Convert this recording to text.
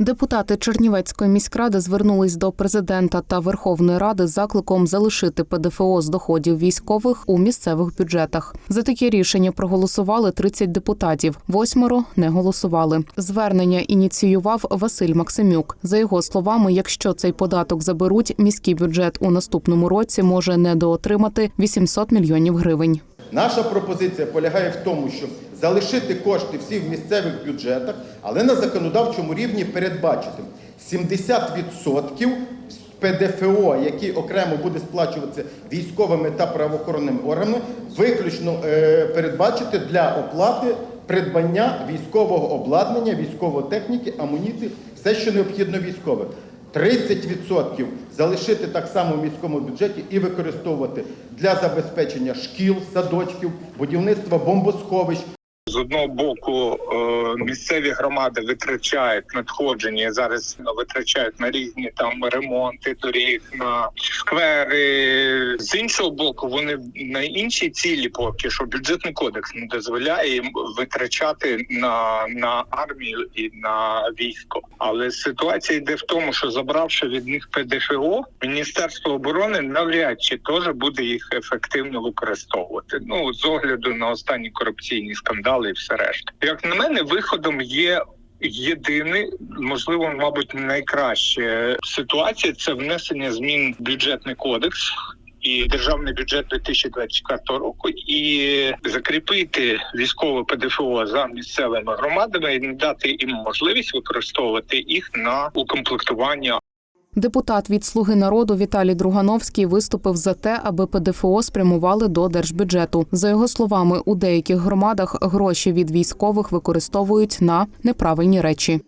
Депутати Чернівецької міськради звернулись до президента та Верховної Ради з закликом залишити ПДФО з доходів військових у місцевих бюджетах. За таке рішення проголосували 30 депутатів. Восьмеро не голосували. Звернення ініціював Василь Максимюк. За його словами, якщо цей податок заберуть, міський бюджет у наступному році може недоотримати 800 мільйонів гривень. Наша пропозиція полягає в тому, щоб залишити кошти всі в місцевих бюджетах, але на законодавчому рівні передбачити 70% ПДФО, який окремо буде сплачуватися військовими та правоохоронними органами, виключно е, передбачити для оплати придбання військового обладнання, військової техніки, амуніції, все, що необхідно військовим. 30% залишити так само в міському бюджеті і використовувати для забезпечення шкіл, садочків, будівництва бомбосховищ, З одного боку, е, місцеві громади витрачають надходження зараз витрачають на різні там ремонти доріг, на сквери. З іншого боку, вони на інші цілі, поки що бюджетний кодекс не дозволяє їм витрачати на, на армію і на військо. Але ситуація йде в тому, що забравши від них ПДФО, Міністерство оборони навряд чи теж буде їх ефективно використовувати. Ну з огляду на останні корупційні скандали і все решта. Як на мене, виходом є. Єдиний, можливо, мабуть, найкраща ситуація це внесення змін в бюджетний кодекс і державний бюджет 2024 року, і закріпити військове ПДФО за місцевими громадами і дати їм можливість використовувати їх на укомплектування Депутат від Слуги народу Віталій Другановський виступив за те, аби ПДФО спрямували до держбюджету. За його словами, у деяких громадах гроші від військових використовують на неправильні речі.